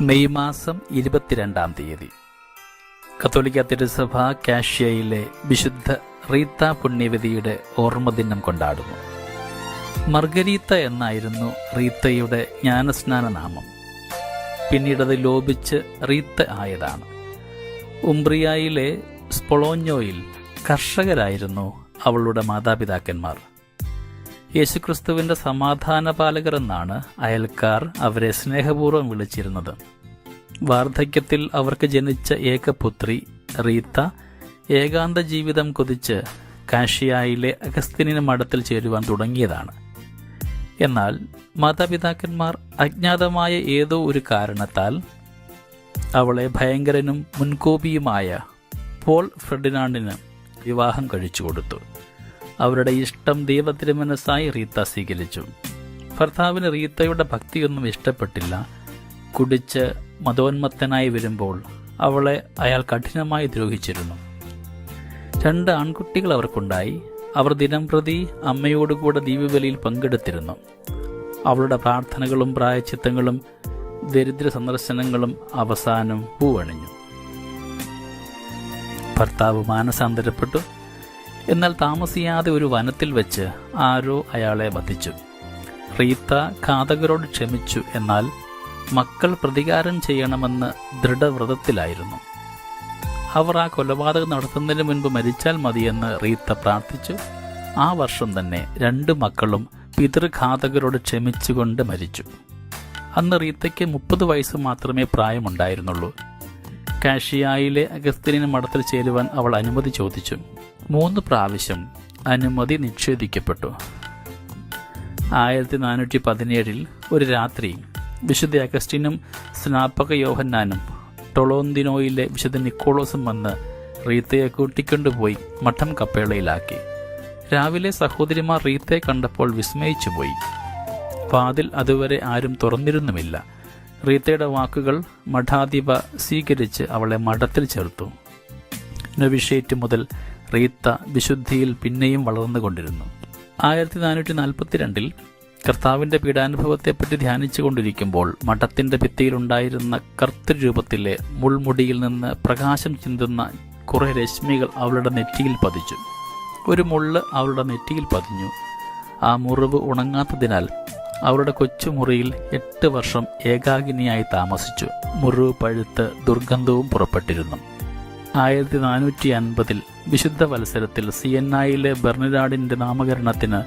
May മാസം ഇരുപത്തിരണ്ടാം തീയതി. കത്തോലിക്ക തിരുസഭ കാഷ്യയിലെ വിശുദ്ധ റീത്ത പുണ്യവതിയുടെ ഓർമ്മദിനം കൊണ്ടാടുന്നു. മർഗരീത്ത എന്നായിരുന്നു റീത്തയുടെ ജ്ഞാനസ്നാന നാമം പിന്നീടത് ലോപിച്ച് റീത്ത ആയതാണ്. ഉംബ്രിയായിലെ സ്പൊളോഞ്ഞോയിൽ കർഷകരായിരുന്നു അവളുടെ മാതാപിതാക്കന്മാർ. യേശുക്രിസ്തുവിന്റെ സമാധാന പാലകർ എന്നാണ് അയൽക്കാർ അവരെ സ്നേഹപൂർവം വിളിച്ചിരുന്നത്. വാർദ്ധക്യത്തിൽ അവർക്ക് ജനിച്ച ഏകപുത്രി റീത്ത ഏകാന്ത ജീവിതം കൊതിച്ച് കാഷിയായിലെ അഗസ്തിനിന് മഠത്തിൽ ചേരുവാൻ തുടങ്ങിയതാണ്. എന്നാൽ മാതാപിതാക്കന്മാർ അജ്ഞാതമായ ഏതോ ഒരു കാരണത്താൽ അവളെ ഭയങ്കരനും മുൻകോപിയുമായ പോൾ ഫ്രെഡിനാണ്ടിന് വിവാഹം കഴിച്ചു കൊടുത്തു അവരുടെ ഇഷ്ടം ദൈവത്തിരുമനസ്സായി റീത്ത സ്വീകരിച്ചു. ഭർത്താവിന് റീത്തയുടെ ഭക്തിയൊന്നും ഇഷ്ടപ്പെട്ടില്ല. കുടിച്ച് മതോന്മത്തനായി വരുമ്പോൾ അവളെ അയാൾ കഠിനമായി ദ്രോഹിച്ചിരുന്നു. രണ്ട് ആൺകുട്ടികൾ അവർക്കുണ്ടായി. അവർ ദിനംപ്രതി അമ്മയോടുകൂടെ ദീപബലിയിൽ പങ്കെടുത്തിരുന്നു. അവളുടെ പ്രാർത്ഥനകളും പ്രായച്ചിത്തങ്ങളും ദരിദ്ര സന്ദർശനങ്ങളും അവസാനം പൂവണിഞ്ഞു. ഭർത്താവ് മാനസാന്തരപ്പെട്ടു. എന്നാൽ താമസിയാതെ ഒരു വനത്തിൽ വെച്ച് ആരോ അയാളെ വധിച്ചു. റീത്ത ഘാതകരോട് ക്ഷമിച്ചു എന്നാൽ മക്കൾ പ്രതികാരം ചെയ്യണമെന്ന് ദൃഢവ്രതത്തിലായിരുന്നു. അവർ ആ കൊലപാതകം നടത്തുന്നതിന് മുൻപ് മരിച്ചാൽ മതിയെന്ന് റീത്ത പ്രാർത്ഥിച്ചു. ആ വർഷം തന്നെ രണ്ട് മക്കളും പിതൃഘാതകരോട് ക്ഷമിച്ചുകൊണ്ട് മരിച്ചു. അന്ന് റീത്തയ്ക്ക് മുപ്പത് വയസ്സ് മാത്രമേ പ്രായമുണ്ടായിരുന്നുള്ളൂ. കാഷിയായിലെ അഗസ്തിനിന് മഠത്തിൽ ചേരുവാൻ അവൾ അനുമതി ചോദിച്ചു. മൂന്ന് പ്രാവശ്യം അനുമതി നിഷേധിക്കപ്പെട്ടു. ആയിരത്തി നാനൂറ്റി പതിനേഴിൽ ഒരു രാത്രി വിശുദ്ധ അഗസ്റ്റിനും സ്നാപക യോഹന്നാനും ടൊളോന്തിനോയിലെ വിശുദ്ധ നിക്കോളോസും വന്ന് റീത്തയെ കൂട്ടിക്കൊണ്ടുപോയി മഠം കപ്പേളയിലാക്കി. രാവിലെ സഹോദരിമാർ റീത്തയെ കണ്ടപ്പോൾ വിസ്മയിച്ചുപോയി. വാതിൽ അതുവരെ ആരും തുറന്നിരുന്നുമില്ല. റീത്തയുടെ വാക്കുകൾ മഠാധിപ സ്വീകരിച്ച് അവളെ മഠത്തിൽ ചേർത്തു. നവിഷേറ്റ് മുതൽ റീത്ത വിശുദ്ധിയിൽ പിന്നെയും വളർന്നുകൊണ്ടിരുന്നു. ആയിരത്തി നാനൂറ്റി നാൽപ്പത്തിരണ്ടിൽ കർത്താവിന്റെ പീഡാനുഭവത്തെപ്പറ്റി ധ്യാനിച്ചുകൊണ്ടിരിക്കുമ്പോൾ മഠത്തിന്റെ ഭിത്തിയിലുണ്ടായിരുന്ന കർത്തൃരൂപത്തിലെ മുൾമുടിയിൽ നിന്ന് പ്രകാശം ചിന്തുന്ന കുറെ രശ്മികൾ അവളുടെ നെറ്റിയിൽ പതിച്ചു. ഒരു മുള്ള് അവളുടെ നെറ്റിയിൽ പതിഞ്ഞു. ആ മുറിവ് ഉണങ്ങാത്തതിനാൽ അവളുടെ കൊച്ചുമുറിയിൽ എട്ട് വർഷം ഏകാഗിനിയായി താമസിച്ചു. മുറിവ് പഴുത്ത് ദുർഗന്ധവും പുറപ്പെട്ടിരുന്നു. ആയിരത്തി നാനൂറ്റി അൻപതിൽ വിശുദ്ധ വത്സരത്തിൽ സിയന്നായിലെ ബെർണിഡാഡിന്റെ നാമകരണത്തിന്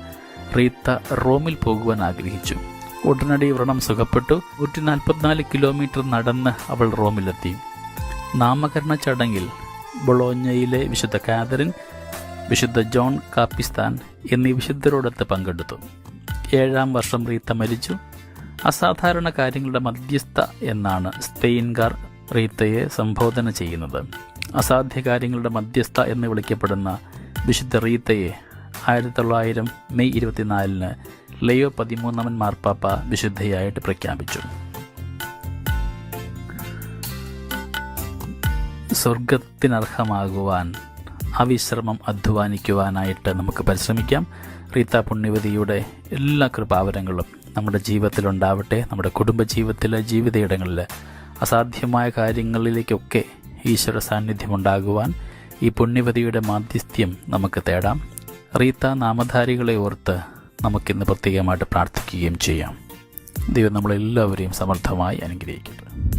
റീത്ത റോമിൽ പോകുവാൻ ആഗ്രഹിച്ചു. ഉടനടി വ്രണം സുഖപ്പെട്ടു. നൂറ്റി നാൽപ്പത്തിനാല് കിലോമീറ്റർ നടന്ന് അവൾ റോമിലെത്തി. നാമകരണ ചടങ്ങിൽ ബൊളോഞ്ഞയിലെ വിശുദ്ധ കാതറിൻ വിശുദ്ധ ജോൺ കാപ്പിസ്ഥാൻ എന്നീ വിശുദ്ധരോടൊത്ത് പങ്കെടുത്തു. ഏഴാം വർഷം റീത്ത മരിച്ചു. അസാധാരണ കാര്യങ്ങളുടെ മധ്യസ്ഥ എന്നാണ് സ്പെയിൻകാർ റീത്തയെ സംബോധന ചെയ്യുന്നത്. അസാധ്യ കാര്യങ്ങളുടെ മധ്യസ്ഥ എന്ന് വിളിക്കപ്പെടുന്ന വിശുദ്ധ റീത്തയെ ആയിരത്തി തൊള്ളായിരം മെയ് ഇരുപത്തിനാലിന് ലയോ പതിമൂന്നാമൻ മാർപ്പാപ്പ വിശുദ്ധയായിട്ട് പ്രഖ്യാപിച്ചു. സ്വർഗത്തിനർഹമാകുവാൻ അവിശ്രമം അധ്വാനിക്കുവാനായിട്ട് നമുക്ക് പരിശ്രമിക്കാം. റീത്ത പുണ്യവതിയുടെ എല്ലാ കൃപാവരങ്ങളും നമ്മുടെ ജീവിതത്തിലുണ്ടാവട്ടെ നമ്മുടെ കുടുംബജീവിതത്തിലെ ജീവിതയിടങ്ങളിൽ അസാധ്യമായ കാര്യങ്ങളിലേക്കൊക്കെ ഈശ്വര സാന്നിധ്യം ഉണ്ടാകുവാൻ ഈ പുണ്യവതിയുടെ മാധ്യസ്ഥ്യം നമുക്ക് തേടാം. റീത്ത നാമധാരികളെ ഓർത്ത് നമുക്കിന്ന് പ്രത്യേകമായിട്ട് പ്രാർത്ഥിക്കുകയും ചെയ്യാം. ദൈവം നമ്മളെല്ലാവരെയും സമർത്ഥമായി അനുഗ്രഹിക്കട്ടെ.